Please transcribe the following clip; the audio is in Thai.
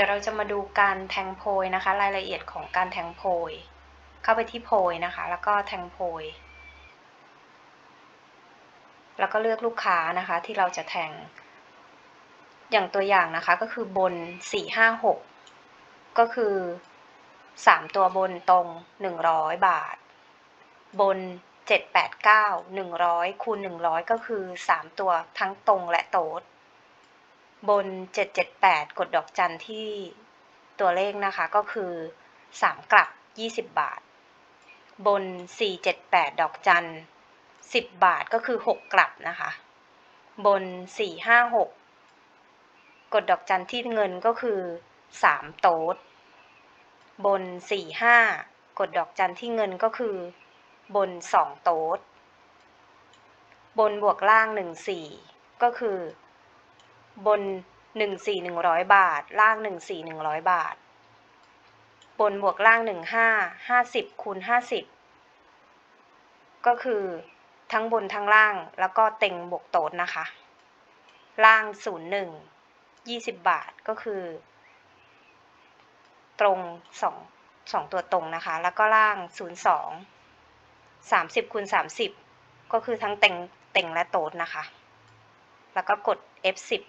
ดี๋ยวเราจะมาดูการแทงโพยนะคะ รายละเอียดของการแทงโพย เข้าไปที่โพยนะคะ แล้วก็แทงโพย แล้วก็เลือกลูกค้านะคะ ที่เราจะแทง อย่างตัวอย่างนะคะก็คือบนสี่ห้าหกก็คือสามตัวบนตรงหนึ่งร้อยบาท บนเจ็ดแปดเก้าหนึ่งร้อยคูณหนึ่งร้อยก็คือสามตัวทั้งตรงและโต๊ด บน 778 กดดอกจันที่ตัวเลขนะคะก็คือ 3 กลับ 20 บาท บน 478 ดอกจัน 10 บาทก็คือ 6 กลับนะคะ บน 456 กดดอกจันที่เงินก็คือ 3 โต๊ด บน 45 กดดอกจันที่เงินก็คือบน 2 โต๊ด บนบวกล่าง 14 ก็คือ บนหนึ่งสี่หนึ่งร้อยบาท ล่างหนึ่งสี่หนึ่งร้อยบาท บนบวกล่างหนึ่งห้าห้าสิบคูณห้าสิบก็คือทั้งบนทั้งล่างแล้วก็เต็งบวกโต๊ดนะคะ ล่างศูนย์หนึ่งยี่สิบบาทก็คือ ตรงสองตัวตรงนะคะ แล้วก็ล่างศูนย์สองสามสิบคูณสามสิบก็คือทั้งเต็งเต็งและโต๊ดนะคะ แล้วก็กด F10